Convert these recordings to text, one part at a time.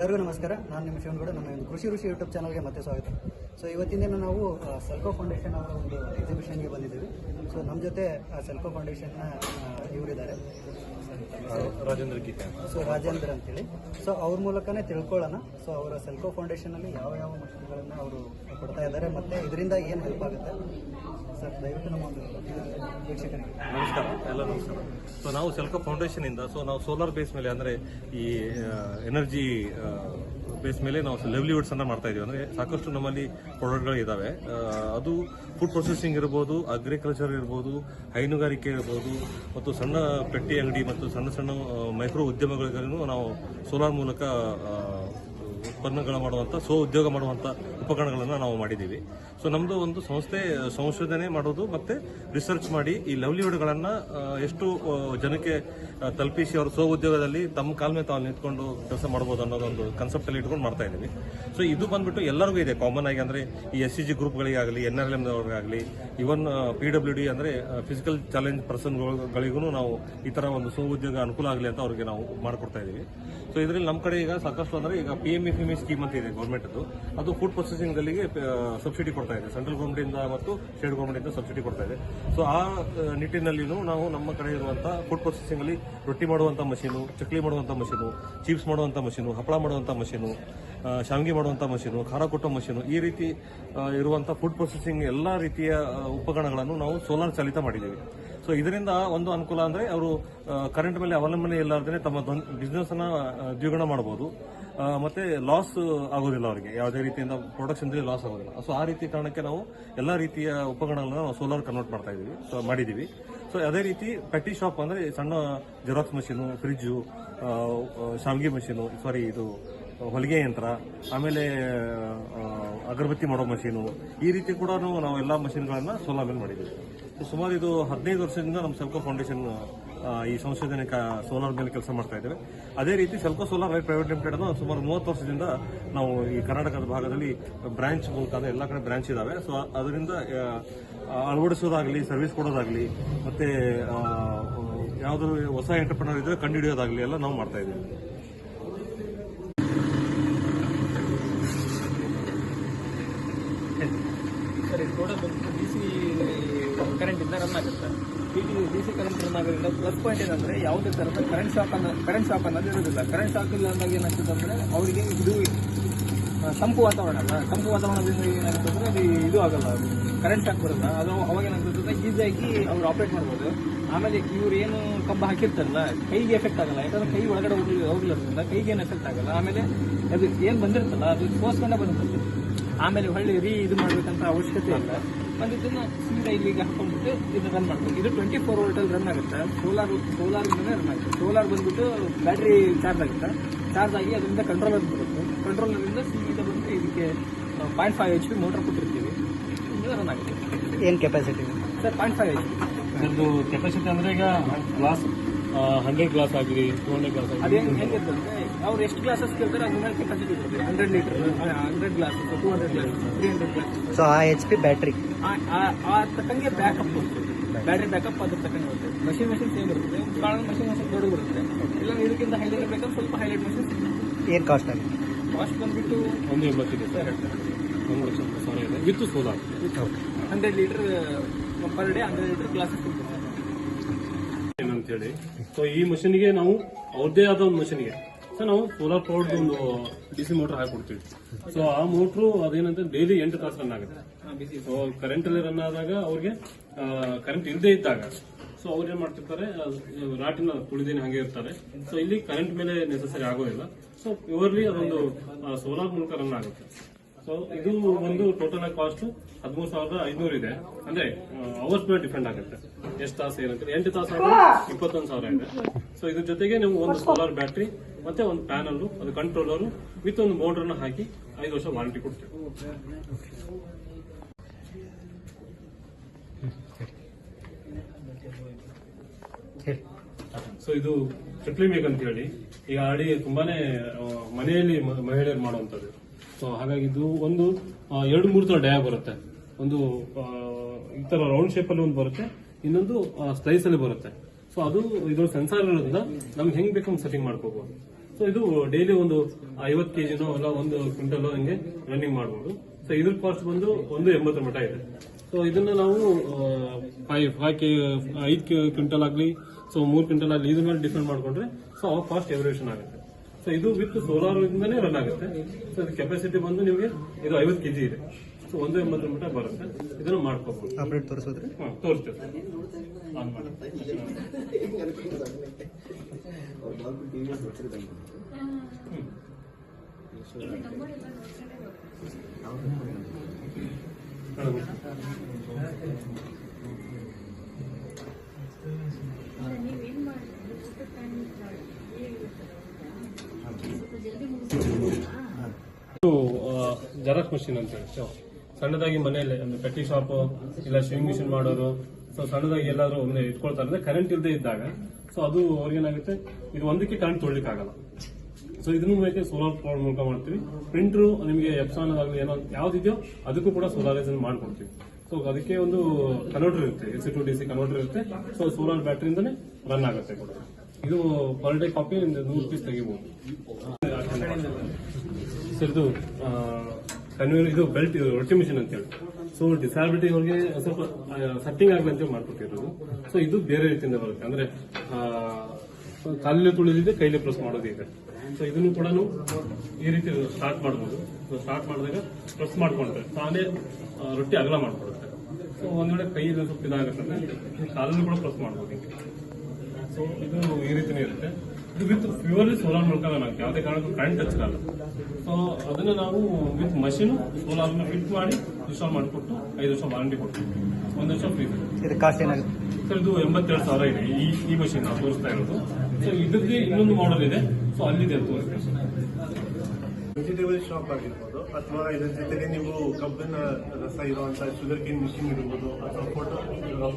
ಎಲ್ಲರಿಗೂ ನಮಸ್ಕಾರ. ನಾನು ನಿಮ್ಮ ಶಿವನ್ಗೌಡ ನಮ್ಮ ಒಂದು ಕೃಷಿ ಋಷಿ ಯೂಟ್ಯೂಬ್ ಚಾನಲ್ಗೆ ಮತ್ತೆ ಸ್ವಾಗತ. ಸೊ ಇವತ್ತಿನ ದಿನ ನಾವು ಸೆಲ್ಕೋ ಫೌಂಡೇಶನ್ ಅವರ ಒಂದು ಎಕ್ಸಿಬಿಷನ್ಗೆ ಬಂದಿದ್ದೀವಿ. ಸೊ ನಮ್ಮ ಜೊತೆ ಆ ಸೆಲ್ಕೋ ಫೌಂಡೇಶನ್ನ ಇವರಿದ್ದಾರೆ ರಾಜೇಂದ್ರ ಗೀತಾ ಸೊ ರಾಜೇಂದ್ರ ಅಂತೇಳಿ. ಸೊ ಅವ್ರ ಮೂಲಕನೇ ತಿಳ್ಕೊಳ್ಳೋಣ. ಸೊ ಅವರ ಸೆಲ್ಕೋ ಫೌಂಡೇಶನಲ್ಲಿ ಯಾವ ಯಾವ ಮಷಿನ್ಗಳನ್ನು ಅವರು ಕೊಡ್ತಾ ಇದ್ದಾರೆ ಮತ್ತು ಇದರಿಂದ ಏನು ಹೆಲ್ಪ್ ಆಗುತ್ತೆ. ಸರ್ ನಮಸ್ಕಾರ, ಎಲ್ಲ ನಮಸ್ಕಾರ. ಸೊ ನಾವು ಸೆಲ್ಕೋ ಫೌಂಡೇಶನ್ ಇಂದ ಸೊ ನಾವು ಸೋಲಾರ್ ಬೇಸ್ ಮೇಲೆ ಅಂದ್ರೆ ಈ ಎನರ್ಜಿ ಬೇಸ್ ಮೇಲೆ ನಾವು ಲೈವ್ಲಿಹುಡ್ಸ್ ಅನ್ನ ಮಾಡ್ತಾ ಇದೀವಿ. ಅಂದ್ರೆ ಸಾಕಷ್ಟು ನಮ್ಮಲ್ಲಿ ಪ್ರಾಡಕ್ಟ್ಗಳು ಇದಾವೆ. ಅದು ಫುಡ್ ಪ್ರೊಸೆಸಿಂಗ್ ಇರ್ಬೋದು ಅಗ್ರಿಕಲ್ಚರ್ ಇರ್ಬೋದು, ಹೈನುಗಾರಿಕೆ ಇರ್ಬೋದು, ಮತ್ತು ಸಣ್ಣ ಪೆಟ್ಟಿ ಅಂಗಡಿ ಮತ್ತು ಸಣ್ಣ ಸಣ್ಣ ಮೈಕ್ರೋ ಉದ್ಯಮಗಳಿಗೂ ನಾವು ಸೋಲಾರ್ ಮೂಲಕ ಉತ್ಪನ್ನಗಳು ಮಾಡುವಂಥ ಸ್ವ ಉದ್ಯೋಗ ಮಾಡುವಂಥ ಉಪಕರಣಗಳನ್ನು ನಾವು ಮಾಡಿದ್ದೀವಿ. ಸೊ ನಮ್ಮದು ಒಂದು ಸಂಸ್ಥೆ, ಸಂಶೋಧನೆ ಮಾಡೋದು ಮತ್ತೆ ರಿಸರ್ಚ್ ಮಾಡಿ ಈ ಲವ್ಲಿಹುಡ್ಗಳನ್ನು ಎಷ್ಟು ಜನಕ್ಕೆ ತಲುಪಿಸಿ ಅವರು ಸ್ವ ಉದ್ಯೋಗದಲ್ಲಿ ತಮ್ಮ ಕಾಲ ತಾವು ನಿಂತ್ಕೊಂಡು ಕೆಲಸ ಮಾಡ್ಬೋದು ಅನ್ನೋದೊಂದು ಕನ್ಸೆಪ್ಟ್ ಅಲ್ಲಿ ಇಟ್ಕೊಂಡು ಮಾಡ್ತಾ ಇದ್ದೀವಿ. ಸೊ ಇದು ಬಂದ್ಬಿಟ್ಟು ಎಲ್ಲರಿಗೂ ಇದೆ. ಕಾಮನ್ ಆಗಿ ಅಂದ್ರೆ ಈ ಎಸ್ ಸಿ ಜಿ ಗ್ರೂಪ್ಗಳಿಗಾಗಲಿ ಎನ್ ಆರ್ ಎಲ್ ಅವ್ರಿಗಾಗಲಿ ಇವನ್ ಪಿ ಡಬ್ಲ್ಯೂ ಡಿ ಅಂದ್ರೆ ಫಿಸಿಕಲ್ ಚಾಲೆಂಜ್ ಪರ್ಸನ್ಗಳಿಗೂ ನಾವು ಈ ಥರ ಒಂದು ಸ್ವ ಉದ್ಯೋಗ ಅನುಕೂಲ ಆಗಲಿ ಅಂತ ಅವ್ರಿಗೆ ನಾವು ಮಾಡಿಕೊಡ್ತಾ ಇದ್ದೀವಿ. ಸೊ ಇದರಲ್ಲಿ ನಮ್ಮ ಕಡೆ ಈಗ ಸಾಕಷ್ಟು ಅಂದ್ರೆ ಈಗ P M F M scheme ಅಂತ ಇದೆ ಗೌರ್ಮೆಂಟ್ ಅದು ಫುಡ್ ಪ್ರೊಸೆಸಿಂಗ್ ಅಲ್ಲಿಗೆ ಸಬ್ಸಿಡಿ ಕೊಡ್ತಾ ಇದೆ. ಸೆಂಟ್ರಲ್ ಗೌರ್ಮೆಂಟ್ ಇಂದ ಮತ್ತು ಸ್ಟೇಟ್ ಗೌರ್ಮೆಂಟ್ ಇಂದ ಸಬ್ಸಿಡಿ ಕೊಡ್ತಾ ಇದೆ. ಸೊ ಆ ನಿಟ್ಟಿನಲ್ಲಿಯೂ ನಾವು ನಮ್ಮ ಕಡೆ ಇರುವಂತ ಫುಡ್ ಪ್ರೊಸೆಸಿಂಗ್ ಅಲ್ಲಿ ರೊಟ್ಟಿ ಮಾಡುವಂತ ಮಷೀನು, ಚಕ್ಲಿ ಮಾಡುವಂತ ಮಷೀನು ಚಿಪ್ಸ್ ಮಾಡುವಂತ ಮಷೀನು, ಹಪ್ಪಳ ಮಾಡುವಂತ ಮಷೀನು ಶಾವಿಗೆ ಮಾಡುವಂತ ಮಷೀನು, ಖಾರ ಕೊಟ್ಟೋ ಮಷೀನು ಈ ರೀತಿ ಇರುವಂಥ ಫುಡ್ ಪ್ರೊಸೆಸಿಂಗ್ ಎಲ್ಲಾ ರೀತಿಯ ಉಪಕರಣಗಳನ್ನು ನಾವು ಸೋಲಾರ್ ಚಾಲಿತ ಮಾಡಿದ್ದೀವಿ. ಸೊ ಇದರಿಂದ ಒಂದು ಅನುಕೂಲ ಅಂದ್ರೆ ಅವರು ಕರೆಂಟ್ ಮೇಲೆ ಅವಲಂಬನೆ ಇಲ್ಲಾರ್ದೇ ತಮ್ಮ ಬಿಸ್ನೆಸ್ ಅನ್ನ ದ್ವಿಗುಣ ಮಾಡಬಹುದು ಮತ್ತೆ ಲಾಸ್ ಆಗೋದಿಲ್ಲ ಅವರಿಗೆ. ಯಾವುದೇ ರೀತಿಯಿಂದ ಪ್ರೊಡಕ್ಷನ್ ಲಾಸ್ ಆಗೋದಿಲ್ಲ. ಸೊ ಆ ರೀತಿ ಕಾರಣಕ್ಕೆ ನಾವು ಎಲ್ಲಾ ರೀತಿಯ ಉಪಕರಣಗಳನ್ನ ನಾವು ಸೋಲಾರ್ ಕನ್ವರ್ಟ್ ಮಾಡ್ತಾ ಇದೀವಿ. ಸೊ ಮಾಡಿದೀವಿ. ಸೊ ಅದೇ ರೀತಿ ಪೆಟ್ಟಿ ಶಾಪ್ ಅಂದ್ರೆ ಸಣ್ಣ ಜೆರಾಕ್ಸ್ ಮಷೀನು ಫ್ರಿಜ್ಜು ಶಾವಿಗೆ ಮಷೀನು ಸಾರಿ ಇದು ಹೊಲಿಗೆ ಯಂತ್ರ, ಆಮೇಲೆ ಅಗರಬತ್ತಿ ಮಾಡೋ ಮಷೀನು, ಈ ರೀತಿ ಕೂಡ ನಾವು ಎಲ್ಲ ಮಷೀನ್ಗಳನ್ನು ಸೋಲಾರ್ ಮೇಲೆ ಮಾಡಿದ್ದೀವಿ ಸುಮಾರು ಇದು ಹದಿನೈದು ವರ್ಷದಿಂದ ನಮ್ಮ ಸೆಲ್ಕೋ ಫೌಂಡೇಶನ್ ಈ ಸಂಶೋಧನೆ ಸೋಲಾರ್ ಮೇಲೆ ಕೆಲಸ ಮಾಡ್ತಾ ಇದ್ದೇವೆ. ಅದೇ ರೀತಿ ಸೆಲ್ಕೋ ಸೋಲಾರ್ ರೈ ಪ್ರೈವೇಟ್ ಲಿಮಿಟೆಡ್ ಅನ್ನು ಸುಮಾರು ಮೂವತ್ತು ವರ್ಷದಿಂದ ನಾವು ಈ ಕರ್ನಾಟಕದ ಭಾಗದಲ್ಲಿ ಬ್ರಾಂಚ್ ಮೂಲಕ ಎಲ್ಲ ಕಡೆ ಬ್ರಾಂಚ್ ಇದ್ದಾವೆ ಸೊ ಅದರಿಂದ ಅಳವಡಿಸೋದಾಗಲಿ ಸರ್ವಿಸ್ ಕೊಡೋದಾಗಲಿ, ಮತ್ತೆ ಯಾವುದಾದ್ರು ಹೊಸ ಎಂಟರ್ಪ್ರಿನರ್ ಇದ್ರೆ ಕಂಡುಹಿಡಿಯೋದಾಗಲಿ ಎಲ್ಲ ನಾವು ಮಾಡ್ತಾ ಇದ್ದೀವಿ ಸರ್ ಇದು ಕೂಡ ಬಂದು ಡಿ ಸಿ ಕರೆಂಟಿಂದ ರನ್ ಆಗುತ್ತೆ D C D C current run ಆಗೋದ್ರಿಂದ ಪ್ಲಸ್ ಪಾಯಿಂಟ್ ಏನಂದ್ರೆ ಯಾವುದೇ ಥರದ ಕರೆಂಟ್ ಶಾಕ್ ಅನ್ನ ಕರೆಂಟ್ ಶಾಕ್ ಅನ್ನೋದು ಇರೋದಿಲ್ಲ ಕರೆಂಟ್ ಶಾಕ್ ಇಲ್ಲ ಅಂದಾಗ ಏನಾಗ್ತದೆ ಅವರಿಗೆ ಇದು ತಂಪು ವಾತಾವರಣ ಅಲ್ಲ. ತಂಪು ವಾತಾವರಣದಿಂದ ಏನಾಗ್ತದೆ ಅದು ಇದು ಆಗಲ್ಲ. ಕರೆಂಟ್ ಶಾಕ್ ಬರಲ್ಲ ಅದು ಅವಾಗ ಏನಾಗ್ತದೆ ಈಸಿಯಾಗಿ ಅವ್ರು ಆಪರೇಟ್ ಮಾಡ್ಬೋದು. ಆಮೇಲೆ ಇವ್ರು ಏನು ಕಂಬ ಹಾಕಿರ್ತಾರಲ್ಲ, ಕೈಗೆ ಎಫೆಕ್ಟ್ ಆಗಲ್ಲ. ಯಾಕಂದ್ರೆ ಕೈ ಒಳಗಡೆ ಹೋಗ್ಲಿ ಹೋಗ್ಲಿರೋದ್ರಿಂದ ಕೈಗೆ ಏನು ಎಫೆಕ್ಟ್ ಆಗಲ್ಲ. ಆಮೇಲೆ ಅದು ಏನು ಬಂದಿರ್ತಲ್ಲ ಅದು ಸೋಸ್ಕೊಂಡೇ ಬಂದಿರ್ತದೆ ಆಮೇಲೆ ಹೊಳ್ಳಿ ರೀ ಇದು ಮಾಡ್ಬೇಕಂತ ಅವಶ್ಯಕತೆ ಇಲ್ಲ. ಒಂದು ಇದನ್ನ ಸೀದಾ ಇಲ್ಲಿಗೆ ಹಾಕೊಂಡ್ಬಿಟ್ಟು ಇದು ರನ್ ಮಾಡ್ಬೇಕು. ಇದು ಟ್ವೆಂಟಿ ಫೋರ್ ವೋಲ್ಟಲ್ಲಿ ರನ್ ಆಗುತ್ತೆ. ಸೋಲಾರ್ ಸೋಲಾರ್ ರನ್ ಆಗುತ್ತೆ. ಸೋಲಾರ್ ಬಂದ್ಬಿಟ್ಟು ಬ್ಯಾಟ್ರಿ ಚಾರ್ಜ್ ಆಗುತ್ತೆ. ಚಾರ್ಜ್ ಆಗಿ ಅದರಿಂದ ಕಂಟ್ರೋಲರ್ ಬರುತ್ತೆ ಕಂಟ್ರೋಲರಿಂದ ಸೀದಾ ಬಂದು ಇದಕ್ಕೆ point five H P motor ಕೊಟ್ಟಿರ್ತೀವಿ ರನ್ ಆಗುತ್ತೆ. ಏನು capacity sir point five H P ಇದು ಕೆಪಾಸಿಟಿ ಅಂದ್ರೆ ಈಗ ಗ್ಲಾಸ್ ಹಂಡ್ರೆಡ್ ಗ್ಲಾಸ್ ಆಗಲಿ ಟೂ ಹಂಡ್ರೆಡ್ ಗ್ಲಾಸ್ ಅದೇನು ಹೆಂಗಿರ್ತಂದ್ರೆ ಅವ್ರು ಎಷ್ಟು ಗ್ಲಾಸಸ್ ಕೇಳ್ತಾರೆ ಅದ್ರ ಮೇಲೆ ಕೆಪಾಸಿಟಿ ಇರ್ತದೆ hundred litre hundred glass two hundred glass three hundred glass so ಆ ಎಚ್ ಪಿ ಬ್ಯಾಟ್ರಿ ಆ- ತಕ್ಕಂಗೆ ಬ್ಯಾಕಪ್ ಬ್ಯಾಟ್ರಿ ಬ್ಯಾಕಪ್ ಅದ್ರ ತಕ್ಕಂಗೆ ಬರುತ್ತೆ ಮಷಿನ್ ಮಷಿನ್ ಸೇಮ್ ಇರುತ್ತೆ. ಕಾರಣ ಮಷಿನ್ ಮಷಿನ್ ದೊಡ್ಡ ಬರುತ್ತೆ. ಇಲ್ಲ ಇದಕ್ಕಿಂತ ಹೈಲೈಟ್ ಬೇಕಂದ್ರೆ ಸ್ವಲ್ಪ ಹೈಲೈಟ್ ಮಷಿನ್ ಏನು ಕಾಸ್ಟ್ ಆಗುತ್ತೆ ಕಾಸ್ಟ್ ಬಂದ್ಬಿಟ್ಟು ಒಂದು ಎಂಬತ್ತಿದೆ ಸರ್. ಒಂದು ಲಕ್ಷ ಸಾವಿರ ಇದೆ. With solar hundred litre per day hundred litre glasses ಏನಂತೇಳಿ ಸೊ ಈ ಮಷಿನ್ಗೆ ನಾವು ಅವ್ರದ್ದೇ ಆದ ಒಂದು ಮಷಿನ್ಗೆ. ಸೊ ನಾವು ಸೋಲಾರ್ ಪವರ್ಡ್ ಒಂದು ಡಿ ಸಿ ಮೋಟರ್ ಹಾಕೊಡ್ತೀವಿ ಸೊ ಆ ಮೋಟ್ರು ಅದೇನಂತ ಡೈಲಿ ಎಂಟು ತಾಸು ರನ್ ಆಗುತ್ತೆ. ಸೊ ಕರೆಂಟ್ ಅಲ್ಲಿ ರನ್ ಆದಾಗ ಅವ್ರಿಗೆ ಕರೆಂಟ್ ಇಲ್ಲದೆ ಇದ್ದಾಗ ಸೊ ಅವ್ರು ಏನ್ ಮಾಡ್ತಿರ್ತಾರೆ ರಾಟಿನ ತುಳಿದೇನೆ ಹಾಗೆ ಇರ್ತಾರೆ. ಸೊ ಇಲ್ಲಿ ಕರೆಂಟ್ ಮೇಲೆ ನೆಸಸರಿ ಆಗೋದಿಲ್ಲ ಸೊ ಪ್ಯೂರ್ಲಿ ಅದೊಂದು ಸೋಲಾರ್ ಮೂಲಕ ರನ್ ಆಗುತ್ತೆ. ಸೊ ಇದು ಒಂದು ಟೋಟಲ್ ಕಾಸ್ಟ್ ಹದಿಮೂರು ಸಾವಿರದ ಐನೂರು ಇದೆ. ಅಂದ್ರೆ ಅವರ್ಸ್ ಮೇಲೆ ಡಿಪೆಂಡ್ ಆಗುತ್ತೆ. ಎಷ್ಟು ತಾಸು ಏನಂತ ಎಂಟು ತಾಸು ಇಪ್ಪತ್ತೊಂದು ಸಾವಿರ ಇದೆ. ಸೊ ಇದ್ರ ಜೊತೆಗೆ ನೀವು ಒಂದು ಸೋಲಾರ್ ಬ್ಯಾಟ್ರಿ ಮತ್ತೆ ಒಂದು ಪ್ಯಾನಲ್ ಅದು ಕಂಟ್ರೋಲರ್ ವಿತ್ ಒಂದು ಮೋಟರ್ನ ಹಾಕಿ ಐದು ವರ್ಷ ವಾರಂಟಿ ಕೊಡ್ತೀವಿ. ಸೊ ಇದು ಚಕ್ಲಿ ಮೇಕ್ ಅಂತ ಹೇಳಿ. ಈಗ ಅಡಿ ತುಂಬಾನೇ ಮನೆಯಲ್ಲಿ ಮಹಿಳೆಯರು ಮಾಡುವಂತದ್ದು ಸೊ ಹಾಗಾಗಿ ಇದು ಒಂದು ಎರಡು ಮೂರು ತರ ಡಯಾ ಬರುತ್ತೆ. ಒಂದು ಈ ತರ ರೌಂಡ್ ಶೇಪ್ ಅಲ್ಲಿ ಒಂದು ಬರುತ್ತೆ, ಇನ್ನೊಂದು ಸ್ಲೈಸ್ ಅಲ್ಲಿ ಬರುತ್ತೆ. ಸೊ ಅದು ಇದ್ರ ಸೆನ್ಸಾರ್ ಇರೋದ್ರಿಂದ ನಮ್ಗೆ ಹೆಂಗ್ ಬೇಕು ಸೆಟ್ಟಿಂಗ್ ಮಾಡ್ಕೋಬಹುದು ಸೊ ಇದು ಡೈಲಿ ಒಂದು ಐವತ್ತು ಕೆಜಿನೋ ಅಲ್ಲ, ಒಂದು ಕ್ವಿಂಟಲ್ ಹಂಗೆ ರನ್ನಿಂಗ್ ಮಾಡಬಹುದು ಸೊ ಇದ್ರ ಕಾಸ್ಟ್ ಬಂದು ಒಂದು ಎಂಬತ್ತು ಮಠ ಇದೆ. ಸೊ ಇದನ್ನ ನಾವು ಫೈವ್ ಫೈವ್ ಕೆ ಐದು ಕ್ವಿಂಟಲ್ ಆಗಲಿ ಸೊ ಮೂರು ಕ್ವಿಂಟಲ್ ಆಗಲಿ, ಇದ್ರ ಮೇಲೆ ಡಿಪೆಂಡ್ ಮಾಡ್ಕೊಂಡ್ರೆ ಸೊ ಅವಾಗ ಕಾಸ್ಟ್ ಎವರೇಷನ್ ಆಗುತ್ತೆ. ಸೊ ಇದು ವಿತ್ ಸೋಲಾರ್ ಇಂದನೇ ರನ್ ಆಗುತ್ತೆ. ಸೊ ಕೆಪಾಸಿಟಿ ಬಂದು ನಿಮಗೆ ಇದು ಐವತ್ತು ಕೆಜಿ ಇದೆ. ಸೊ ಒಂದು ಎಂಬತ್ತು ಮಟ್ಟ ಬರುತ್ತೆ. ಇದನ್ನು ಮಾಡ್ಕೋಬಹುದು ತೋರಿಸಿದ್ರೆ? ತೋರಿಸ್ತೇವೆ. ಜೆರಾಕ್ಸ್ ಮಷಿನ್ ಅಂತ ಹೇಳಿ. ಸಣ್ಣದಾಗಿ ಮನೆಯಲ್ಲೇ, ಅಂದ್ರೆ ಕಟ್ಟಿ ಶಾಪ್ ಇಲ್ಲ ಶೇವಿಂಗ್ ಮಿಷಿನ್ ಮಾಡೋರು ಸೊ ಸಣ್ಣದಾಗಿ ಎಲ್ಲಾದ್ರೂ ಒಮ್ಮೆ ಇಟ್ಕೊಳ್ತಾರೆ. ಅಂದ್ರೆ ಕರೆಂಟ್ ಇಲ್ಲದೆ ಇದ್ದಾಗ ಸೊ ಅದು ಅವ್ರಿಗೇನಾಗುತ್ತೆ? ಇದು ಒಂದಕ್ಕೆ ಕರೆಂಟ್ ತೊಳಿಲಿಕ್ಕೆ ಆಗಲ್ಲ ಸೊ ಇದನ್ನು ಮೇಲೆ ಸೋಲಾರ್ ಪವರ್ ಮೂಲಕ ಮಾಡ್ತೀವಿ. ಪ್ರಿಂಟ್ರು ನಿಮಗೆ ಎಪ್ಸಾನ್ ಆಗಲಿ ಏನೋ ಯಾವ್ದಿದೆಯೋ, ಅದಕ್ಕೂ ಕೂಡ ಸೋಲಾರೈಸನ್ ಮಾಡ್ಕೊಡ್ತೀವಿ. ಸೊ ಅದಕ್ಕೆ ಒಂದು ಕನ್ವರ್ಟರ್ ಇರುತ್ತೆ S to D C converter ಇರುತ್ತೆ. ಸೊ ಸೋಲಾರ್ ಬ್ಯಾಟ್ರಿಯಿಂದನೇ ರನ್ ಆಗುತ್ತೆ ಕೂಡ. ಇದು ಪರ್ ಡೇ ಕಾಪಿ ನೂರು ಪೀಸ್ ತೆಗಿಬಹುದು ಸರ್ ಕನ್ವೇರ್ ಇದು ಬೆಲ್ಟ್ ಇದು ರೊಟ್ಟಿ ಮಿಷಿನ್ ಅಂತ ಹೇಳಿ. ಸೊ ಡಿಸಾಬಿಲಿಟಿ ಅವ್ರಿಗೆ ಸ್ವಲ್ಪ ಸೆಟ್ಟಿಂಗ್ ಆಗಲಿ ಅಂತೇಳಿ ಮಾಡ್ಕೊಟ್ಟಿರೋದು. ಸೊ ಇದು ಬೇರೆ ರೀತಿಯಿಂದ ಬರುತ್ತೆ. ಅಂದ್ರೆ ಆ, ಕಾಲಲ್ಲಿ ತುಳಿದಿದೆ ಕೈಲಿ ಪ್ರೆಸ್ ಮಾಡೋದಿದೆ ಸೊ ಇದನ್ನು ಕೂಡ ಈ ರೀತಿ ಸ್ಟಾರ್ಟ್ ಮಾಡ್ಬೋದು. ಸ್ಟಾರ್ಟ್ ಮಾಡಿದಾಗ ಪ್ರೆಸ್ ಮಾಡ್ಕೊಂಡ್ರೆ ತಾನೇ ರೊಟ್ಟಿ ಅಗಲ ಮಾಡ್ಕೊಡುತ್ತೆ. ಸೊ ಒಂದ್ ವೇಳೆ ಕೈ ಸ್ವಲ್ಪ ಇದಾಗುತ್ತೆ ಕಾಲಲ್ಲೂ ಕೂಡ ಪ್ರೆಸ್ ಮಾಡ್ಬೋದು. ಸೊ ಇದು ಈ ರೀತಿನೇ ಇರುತ್ತೆ. ಇದು ವಿತ್ ಪ್ಯೂರ್ಲಿ ಸೋಲಾರ್ ಮೂಲಕ ನಾವು. ಯಾವುದೇ ಕಾರಣಕ್ಕೂ ಕರೆಂಟ್ ಹಚ್ಚಿರಲ್ಲ ಸೊ ಅದನ್ನ ನಾವು ವಿತ್ ಮಷಿನ್ ಸೋಲಾರ್ ಫಿಟ್ ಮಾಡಿ ಇನ್ಸ್ಟಾಲ್ ಮಾಡಿಕೊಟ್ಟು ಐದು ವರ್ಷ ವಾರಂಟಿ ಕೊಡ್ತೀವಿ. ಒಂದು ವರ್ಷ ಫ್ರೀ ಇದು ಕಾಸ್ಟ್ ಏನಾಗುತ್ತೆ? ಸರ್ ಇದು ಎಂಬತ್ತೆರಡು ಸಾವಿರ ಇದೆ ಈ ಈ ಮಷಿನ್ ನಾವು ತೋರಿಸ್ತಾ ಇರೋದು. ಸೊ ಇದ್ರದ್ದೇ ಇನ್ನೊಂದು ಮಾಡೆಲ್ ಇದೆ. ಸೊ ಅಲ್ಲಿದೆ ತೋರಿಸ್ತೀವಿ ವೆಜಿಟೇಬಲ್ ಶಾಪ್ ಆಗಿರ್ಬೋದು ಅಥವಾ ಇದರ ಜೊತೆಗೆ ನೀವು ಕಬ್ಬಿನ ರಸ ಇರುವಂತ ಶುಗರ್ ಕೇನ್ ಮಿಷಿನ್ ಇರ್ಬೋದು ಅಥವಾ ಫೋಟೋ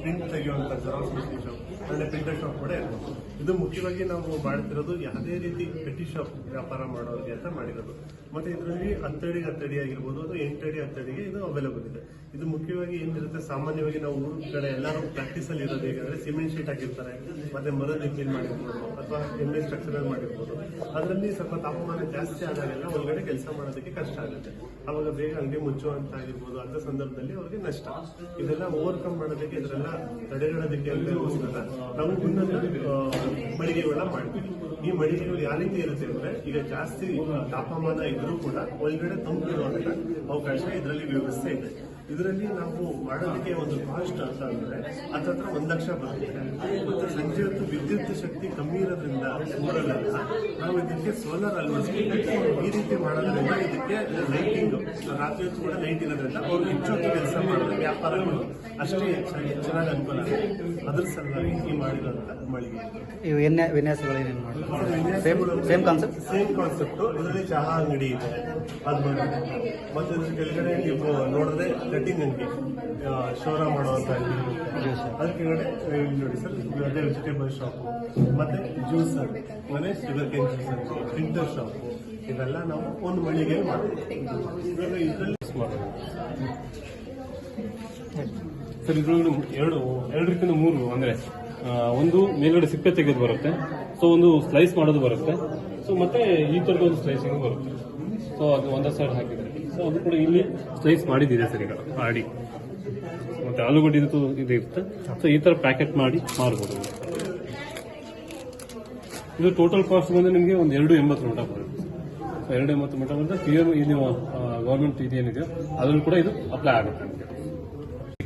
ಪ್ರಿಂಟ್ ತೆಗೆಯುವಂತ ಜೆರಾಕ್ಸ್ ಮಿಷಿನ್ ಶಾಪ್ ಅಂದ್ರೆ ಪ್ರಿಂಟರ್ ಶಾಪ್ ಕೂಡ ಇರ್ಬೋದು. ಇದು ಮುಖ್ಯವಾಗಿ ನಾವು ಮಾಡ್ತಿರೋದು ಯಾವುದೇ ರೀತಿ ಪೆಟಿ ಶಾಪ್ ವ್ಯಾಪಾರ ಮಾಡೋರಿಗೆ ಅಂತ ಮಾಡಿರೋದು. ಮತ್ತೆ ಇದರಲ್ಲಿ ಹತ್ತಡಿ ಹತ್ತಡಿ ಆಗಿರ್ಬೋದು ಅದು ಎಂಟಡಿ ಹತ್ತಡಿಗೆ ಇದು ಅವೈಲೇಬಲ್ ಇದೆ. ಇದು ಮುಖ್ಯವಾಗಿ ಏನಿರುತ್ತೆ, ಸಾಮಾನ್ಯವಾಗಿ ನಾವು ಊರು ಕಡೆ ಎಲ್ಲರೂ ಪ್ರಾಕ್ಟೀಸ್ ಅಲ್ಲಿ ಇರೋದು ಹೇಗಂದ್ರೆ ಸಿಮೆಂಟ್ ಶೀಟ್ ಹಾಕಿರ್ತಾರೆ. ಮತ್ತೆ ಮರದ ಇಂಜಿನ್ ಮಾಡಿರ್ಬೋದು ಅಥವಾ ಎಂಬೆ ಸ್ಟ್ರಕ್ಚರ್ ಮಾಡಿರ್ಬೋದು. ಅದರಲ್ಲಿ ಸ್ವಲ್ಪ ತಾಪಮಾನ ಜಾಸ್ತಿ ಆದಾಗೆಲ್ಲ ಒಳಗಡೆ ಕೆಲಸ ಮಾಡೋದಕ್ಕೆ ಕಷ್ಟ ಆಗುತ್ತೆ. ಅವಾಗ ಬೇಗ ಅಂಗಡಿ ಮುಚ್ಚುವಂತ ಆಗಿರ್ಬೋದು ಅಂತ ಸಂದರ್ಭದಲ್ಲಿ ಅವ್ರಿಗೆ ನಷ್ಟ. ಇದೆಲ್ಲ ಓವರ್ಕಮ್ ಮಾಡೋದಕ್ಕೆ ಇದರೆಲ್ಲ ತಡೆಗಟ್ಟೋದಕ್ಕೆ ಅಂತಗೋಸ್ಕರ ನಾವು ಆ, ಮಳಿಗೆಗಳನ್ನ ಮಾಡ್ತೀವಿ. ಈ ಮಳಿಗೆಗಳು ಯಾವ ರೀತಿ ಇರುತ್ತೆ ಅಂದ್ರೆ ಈಗ ಜಾಸ್ತಿ ತಾಪಮಾನ ಇದ್ರೂ ಕೂಡ ಒಳಗಡೆ ತಂಪು ಇರುವಂತ ಅವಕಾಶ ಇದರಲ್ಲಿ ವ್ಯವಸ್ಥೆ ಇದೆ. ಇದರಲ್ಲಿ ನಾವು ಮಾಡೋದಕ್ಕೆ ಒಂದು ಕಾಸ್ಟ್ ಅಂತ ಅಂದ್ರೆ ಹತ್ತತ್ರ ಒಂದು ಲಕ್ಷ ಬರುತ್ತೆ. ಮತ್ತು ಸಂಜೆ ಹೊತ್ತು ವಿದ್ಯುತ್ ಶಕ್ತಿ ಕಮ್ಮಿ ಇರೋದ್ರಿಂದ ಊರಲ್ಲ ನಾವು ಇದಕ್ಕೆ ಸೋಲಾರ್ ಅಳವಡಿಸ್ಬೇಕು ಈ ರೀತಿ ಮಾಡೋದ್ರಿಂದ ಇದಕ್ಕೆ ಲೈಟಿಂಗ್ ರಾತ್ರಿ ಹೊತ್ತು ಕೂಡ ಲೈಟ್ ಇರೋದ್ರಿಂದ ಅವ್ರು ಹೆಚ್ಚು ಕೆಲಸ ಮಾಡೋದು. ವ್ಯಾಪಾರಗಳು ಅಷ್ಟೇ, ಚೆನ್ನಾಗಿ ಅನುಕೂಲ ಅದ್ರ ಸಲುವಾಗಿ ಈ ಮಾಡಿರೋಂಥ ಮಳಿಗೆ. ಇವು ಎಣ್ಣೆ ವಿನ್ಯಾಸಗಳು ಏನೇನು ಮಾಡಿ same same concept same concept ಇದರಲ್ಲಿ ಚಹಾ ಅಂಗಡಿ ಇದೆ. ಅದು ಬಂದು ಮತ್ತು ಇದ್ರ ಕೆಳಗಡೆ ನೀವು ನೋಡಿದ್ರೆ ಕಟಿಂಗ್ ಅಂಗಡಿ ಶೋರ ಮಾಡುವಂಥ ಅಂಗಡಿ ಅದ್ರ ಕೆಳಗಡೆ ನೋಡಿ ಸರ್ ಅದೇ ವೆಜಿಟೇಬಲ್ ಶಾಪು ಮತ್ತು ಜ್ಯೂಸ್ ಮನೆ sugar cane juice printer shop ಇವೆಲ್ಲ ನಾವು ಒಂದು ಮಳಿಗೆ ಮಾಡ್ತೀವಿ. ಇವಾಗ ಇದರಲ್ಲಿ ಮಾಡೋದು. ಸರ್ ಇದ್ರೊಳಗಡೆ ಎರಡು, ಎರಡರಿಂದ ಮೂರು ಅಂದ್ರೆ ಒಂದು ಮೇಲ್ಗಡೆ ಸಿಪ್ಪೆ ತೆಗೆದು ಬರುತ್ತೆ. ಸೊ ಒಂದು ಸ್ಲೈಸ್ ಮಾಡೋದು ಬರುತ್ತೆ. ಸೊ ಮತ್ತೆ ಈ ಥರದ ಒಂದು ಸ್ಲೈಸಿಂಗ್ ಬರುತ್ತೆ. ಸೊ ಅದು ಒಂದೇ ಸೈಡ್ ಹಾಕಿದ್ರೆ. ಸೊ ಅದು ಕೂಡ ಇಲ್ಲಿ ಸ್ಲೈಸ್ ಮಾಡಿದ್ದಿದೆ ಸರ್ ಈಗ? ಮಾಡಿ. ಮತ್ತೆ ಆಲೂಗಡ್ಡೆ ಇದು ಇರುತ್ತೆ. ಸೊ ಈ ತರ ಪ್ಯಾಕೆಟ್ ಮಾಡಿ ಮಾರ್ಬೋದು. ಇದು ಟೋಟಲ್ ಕಾಸ್ಟ್ ಬಂದ್ರೆ ನಿಮಗೆ ಒಂದು ಎರಡು ಎಂಬತ್ತು ಮಟ್ಟ ಬರುತ್ತೆ. ಎರಡು ಎಂಬತ್ತು ಮಟ್ಟ ಬಂದ್ರೆ ಎಂ ಇದು ಗೌರ್ಮೆಂಟ್ ಇದೇನಿದೆಯೋ ಅದ್ರಲ್ಲಿ ಕೂಡ ಇದು ಅಪ್ಲೈ ಆಗುತ್ತೆ ಅಂತ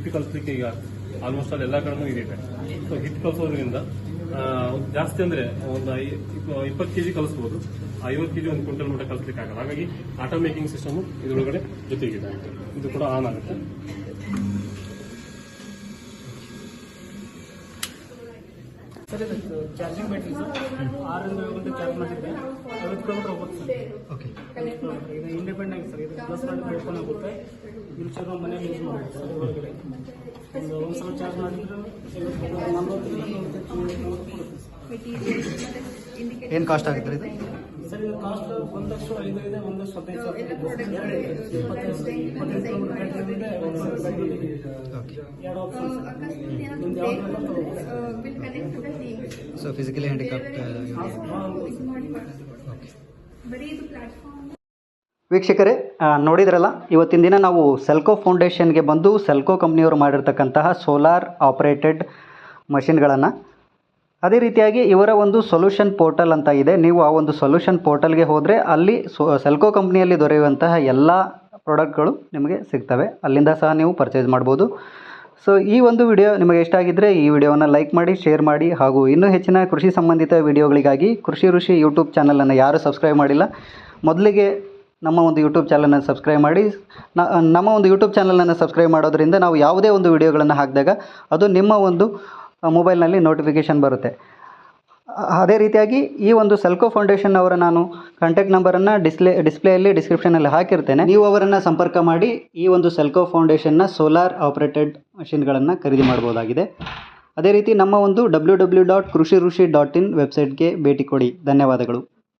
ಹಿಟ್ಟು ಕಲಿಸ್ಲಿಕ್ಕೆ ಈಗ ಆಲ್ಮೋಸ್ಟ್ ಆಲ್ ಎಲ್ಲ ಕಡೆನೂ ಇದೆ ಸೊ ಹಿಟ್ಟು ಕಲಿಸೋದ್ರಿಂದ ಜಾಸ್ತಿ ಅಂದ್ರೆ ಒಂದು ಇಪ್ಪತ್ತು ಕೆಜಿ ಕಲಿಸ್ಬೋದು. ಐವತ್ತು ಕೆಜಿ ಒಂದು ಕ್ವಿಂಟಲ್ ಮಟ್ಟ ಕಲಿಸ್ಲಿಕ್ಕೆ ಆಗಲ್ಲ ಹಾಗಾಗಿ ಆಟೋ ಮೇಕಿಂಗ್ ಸಿಸ್ಟಮ್ ಇದರೊಳಗಡೆ ಜೊತೆಗಿದೆ. ಇದು ಕೂಡ ಆನ್ ಆಗುತ್ತೆ. ಸರ್ ಇದು ಚಾರ್ಜಿಂಗ್ ಬ್ಯಾಟ್ರಿ ಸರ್. ಆರರಿಂದ ಏಳು ಗಂಟೆ ಚಾರ್ಜ್ ಮಾಡಿದ್ದೆ ಐವತ್ತು ಕಿಲೋಮೀಟರ್ ಹೋಗುತ್ತೆ ಸರ್. ಓಕೆ ಇದು ಇಂಡಿಪೆಂಡೆಂಟ್ ಸರ್. ಇದು ಪ್ಲಸ್ ಮಾಡಿ ಓಪನ್ ಆಗುತ್ತೆ ಫ್ಯೂಚರ್ ಮನೇಲಿ ಯೂಸ್ ಮಾಡ್ಬೋದು ಸರ್ ಹೊರಗಡೆ ಒಂದು ಒಂದು ಸಲ ಚಾರ್ಜ್ ಮಾಡಿದ್ರೆ ಐವತ್ತು ನಲ್ವತ್ತರಿಂದ ನಲವತ್ತೈದು ಕೊಡುತ್ತೆ ಏನು ಕಾಸ್ಟ್ ಆಗುತ್ತೆ ಇದು ಸರ್ ಇದು ಕಾಸ್ಟ್ ಒಂದು ಲಕ್ಷ ಐದು ಇದೆ ಒಂದು ಲಕ್ಷ ಹದಿನೈದು ಸಾವಿರ ಇದೆ. ಇಪ್ಪತ್ತೈದು ಇಪ್ಪತ್ತೈದು ಕಿಲೋಮೀಟರ್ ಬ್ಯಾಟ್ರಿ ಇದೆ ಒಂದು ಬ್ಯಾಟ್ರಿ ಇದೆ. ಓಕೆ ಎರಡು ಆಪ್ಷನ್ ಸರ್ ನಿಮ್ದು ಯಾವ್ದು ಬೇಕೋ ತಗೋಬೋದು ಸರ್ ಸೊ ಫಿಸಿಕಲಿ ಹ್ಯಾಂಡಿಕ್ರಾಫ್ಟ್ ಹಾಂ, ಹಾಂ, ಹೌದು ಸರ್. ವೀಕ್ಷಕರೇ ನೋಡಿದ್ರಲ್ಲ, ಇವತ್ತಿನ ದಿನ ನಾವು ಸೆಲ್ಕೋ ಫೌಂಡೇಶನ್ಗೆ ಬಂದು ಸೆಲ್ಕೋ ಕಂಪ್ನಿಯವರು ಮಾಡಿರ್ತಕ್ಕಂತಹ ಸೋಲಾರ್ ಆಪರೇಟೆಡ್ ಮಷಿನ್ಗಳನ್ನು. ಅದೇ ರೀತಿಯಾಗಿ ಇವರ ಒಂದು ಸೊಲ್ಯೂಷನ್ ಪೋರ್ಟಲ್ ಅಂತ ಇದೆ. ನೀವು ಆ ಒಂದು ಸೊಲ್ಯೂಷನ್ ಪೋರ್ಟಲ್ಗೆ ಹೋದರೆ ಅಲ್ಲಿ ಸೊ, ಸೆಲ್ಕೋ ಕಂಪ್ನಿಯಲ್ಲಿ ದೊರೆಯುವಂತಹ ಎಲ್ಲ ಪ್ರಾಡಕ್ಟ್ಗಳು ನಿಮಗೆ ಸಿಗ್ತವೆ. ಅಲ್ಲಿಂದ ಸಹ ನೀವು ಪರ್ಚೇಸ್ ಮಾಡ್ಬೋದು. ಸೊ, ಈ ಒಂದು ವಿಡಿಯೋ ನಿಮಗೆ ಇಷ್ಟ ಆಗಿದ್ದರೆ ಈ ವಿಡಿಯೋವನ್ನು ಲೈಕ್ ಮಾಡಿ, ಶೇರ್ ಮಾಡಿ ಹಾಗೂ ಇನ್ನೂ ಹೆಚ್ಚಿನ ಕೃಷಿ ಸಂಬಂಧಿತ ವಿಡಿಯೋಗಳಿಗಾಗಿ ಕೃಷಿ ಋಷಿ ಯೂಟ್ಯೂಬ್ ಚಾನಲನ್ನು ಯಾರು ಸಬ್ಸ್ಕ್ರೈಬ್ ಮಾಡಿಲ್ಲ. ಮೊದಲಿಗೆ ನಮ್ಮ ಒಂದು ಯೂಟ್ಯೂಬ್ ಚಾನಲನ್ನು ಸಬ್ಸ್ಕ್ರೈಬ್ ಮಾಡಿ. ನಮ್ಮ ಒಂದು ಯೂಟ್ಯೂಬ್ ಚಾನಲನ್ನು ಸಬ್ಸ್ಕ್ರೈಬ್ ಮಾಡೋದ್ರಿಂದ ನಾವು ಯಾವುದೇ ಒಂದು ವಿಡಿಯೋಗಳನ್ನು ಹಾಕಿದಾಗ ಅದು ನಿಮ್ಮ ಒಂದು ಮೊಬೈಲ್ನಲ್ಲಿ ನೋಟಿಫಿಕೇಷನ್ ಬರುತ್ತೆ. ಅದೇ ರೀತಿಯಾಗಿ ಈ ಒಂದು ಸೆಲ್ಕೋ ಫೌಂಡೇಶನ್ ಅವರ ನಾನು ಕಾಂಟ್ಯಾಕ್ಟ್ ನಂಬರನ್ನು ಡಿಸ್ಪ್ಲೇ ಡಿಸ್ಪ್ಲೇಯಲ್ಲಿ ಡಿಸ್ಕ್ರಿಪ್ಷನಲ್ಲಿ ಹಾಕಿರ್ತೇನೆ. ನೀವು ಅವರನ್ನು ಸಂಪರ್ಕ ಮಾಡಿ ಈ ಒಂದು ಸೆಲ್ಕೋ ಫೌಂಡೇಶನ್ನ ಸೋಲಾರ್ ಆಪ್ರೇಟೆಡ್ ಮಷಿನ್ಗಳನ್ನು ಖರೀದಿ ಮಾಡ್ಬೋದಾಗಿದೆ ಅದೇ ರೀತಿ ನಮ್ಮ ಒಂದು ಡಬ್ಲ್ಯೂ ಡಬ್ಲ್ಯೂ ಡಾಟ್ ಕೃಷಿ ಋಷಿ ಡಾಟ್ ಇನ್ ವೆಬ್ಸೈಟ್ಗೆ ಭೇಟಿ ಕೊಡಿ. ಧನ್ಯವಾದಗಳು.